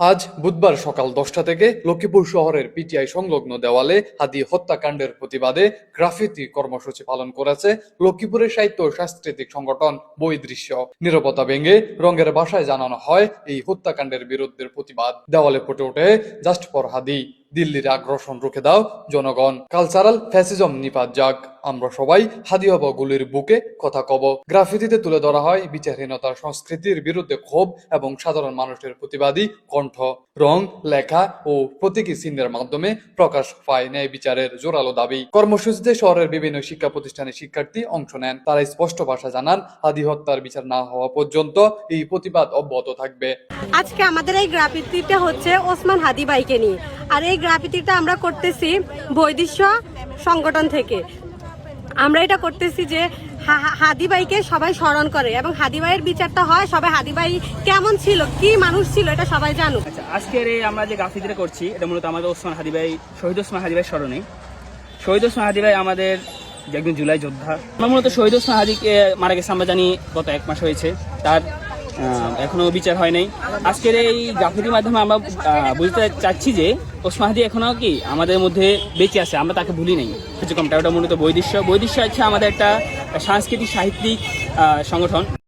আজ বুধবার সকাল দশটা থেকে লক্ষ্মীপুর শহরের পিটিআই সংলগ্ন দেওয়ালে হাদি হত্যাকাণ্ডের প্রতিবাদে গ্রাফিতি কর্মসূচি পালন করেছে লক্ষ্মীপুরের সাহিত্য সাংস্কৃতিক সংগঠন বৈদৃশ্য নিরাপত্তা ভেঙে রঙের বাসায় জানানো হয় এই হত্যাকাণ্ডের বিরুদ্ধে প্রতিবাদ। দেওয়ালে ফুটে ওঠে জাস্ট ফর হাদি। দিল্লির আগ্রাসন রুখে দাও, জনগণ। কালচারাল ফ্যাসিজম নিপাত যাক। আমরা সবাই হাদি হব গুলির বুকে কথা কব। গ্রাফিতিতে তুলে ধরা হয় বিচারহীনতার সংস্কৃতির বিরুদ্ধে ক্ষোভ এবং সাধারণ মানুষের প্রতিবাদী কণ্ঠ। রং, লেখা ও প্রতীকী চিহ্নের মাধ্যমে প্রকাশ পায় ন্যায় বিচারের জোরালো দাবি। কর্মসূচিতে শহরের বিভিন্ন শিক্ষা প্রতিষ্ঠানের শিক্ষার্থী অংশ নেন। তারা স্পষ্ট ভাষা জানান, হাদি হত্যার বিচার না হওয়া পর্যন্ত এই প্রতিবাদ অব্যাহত থাকবে। আজকে আমাদের এই গ্রাফিতিটা হচ্ছে ওসমান হাদি বাইকে নিয়ে। আর এই গ্রাফিতিটা আমরা করতেছি বৈদিশ্য সংগঠন থেকে। আমরা এটা করতেছি যে হা- হা- হাদি বাইকে সবাই স্মরণ করে এবং হাদি ভাইয়ের বিচারটা হয় সবাই হাদি ভাই কেমন ছিল, কি মানুষ ছিল এটা সবাই জানুক। আচ্ছা আজকের এই আমরা যে গ্রাফিতিটা করছি, এটা মূলত আমাদের ওসমান হাদি ভাই শহীদ ওসমান হাদি ভাই স্মরণে। শহীদ ওসমান হাদি ভাই আমাদের একজন জুলাই যোদ্ধা, আমরা মূলত শহীদ ওসমান হাদিকে মারা গেছে, আমরা জানি গত এক মাস হয়েছে। তার এখনও বিচার হয় নাই। আজকের এই গাফিলির মাধ্যমে আমরা বুঝতে চাচ্ছি যে ওসমাহাদি এখনও কি আমাদের মধ্যে বেঁচে আছে, আমরা তাকে ভুলি নাই। কার্যক্রমটা ওটা মূলত বৈদৃশ্য বৈদৃশ্য হচ্ছে আমাদের একটা সাংস্কৃতিক, সাহিত্যিক সংগঠন।